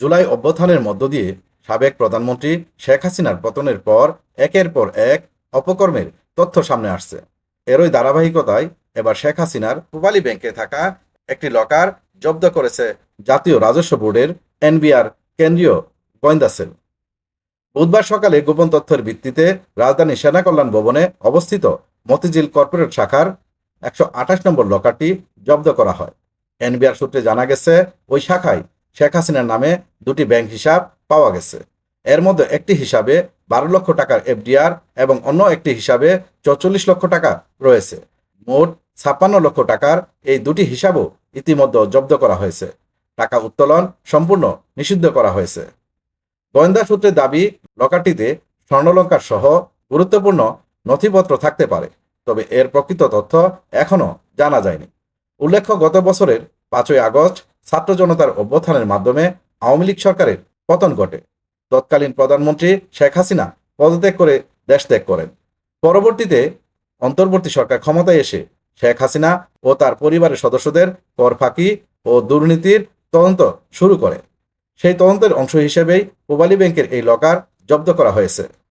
জুলাই অভ্যুত্থানের মধ্য দিয়ে সাবেক প্রধানমন্ত্রী শেখ হাসিনার পতনের পর একের পর এক অপকর্মের তথ্য সামনে আসছে। এরই ধারাবাহিকতায় এবার শেখ হাসিনার পূবালী ব্যাংকে থাকা একটি লকার জব্দ করেছে জাতীয় রাজস্ব বোর্ডের এনবিআর কেন্দ্রীয় গোয়েন্দা সেল। বুধবার সকালে গোপন তথ্যের ভিত্তিতে রাজধানী সেনা কল্যাণ ভবনে অবস্থিত মতিঝিল কর্পোরেট শাখার একশো আঠাশ নম্বর লকারটি জব্দ করা হয়। এনবিআর সূত্রে জানা গেছে, ওই শাখায় শেখ হাসিনার নামে দুটি ব্যাংক হিসাব পাওয়া গেছে। এর মধ্যে একটি হিসাবে বারো লক্ষ টাকার এফডিআর এবং অন্য একটি হিসাবে চৌচল্লিশ লক্ষ টাকা রয়েছে। মোট ছাপ্পান্ন লক্ষ টাকার এই দুটি হিসাবও ইতিমধ্যে জব্দ করা হয়েছে। টাকা উত্তোলন সম্পূর্ণ নিষিদ্ধ করা হয়েছে। গোয়েন্দা সূত্রের দাবি, লকারটিতে স্বর্ণলঙ্কার সহ গুরুত্বপূর্ণ নথিপত্র থাকতে পারে, তবে এর প্রকৃত তথ্য এখনও জানা যায়নি। উল্লেখ্য, গত বছরের পাঁচই আগস্ট ছাত্র জনতার অভ্যুত্থানের মাধ্যমে আওয়ামী লীগ সরকারের পতন ঘটে। তৎকালীন প্রধানমন্ত্রী শেখ হাসিনা পদত্যাগ করে দেশ ত্যাগ করেন। পরবর্তীতে অন্তর্বর্তী সরকার ক্ষমতায় এসে শেখ হাসিনা ও তার পরিবারের সদস্যদের কর ফাঁকি ও দুর্নীতির তদন্ত শুরু করে। সেই তদন্তের অংশ হিসেবেই পূবালী ব্যাংকের এই লকার জব্দ করা হয়েছে।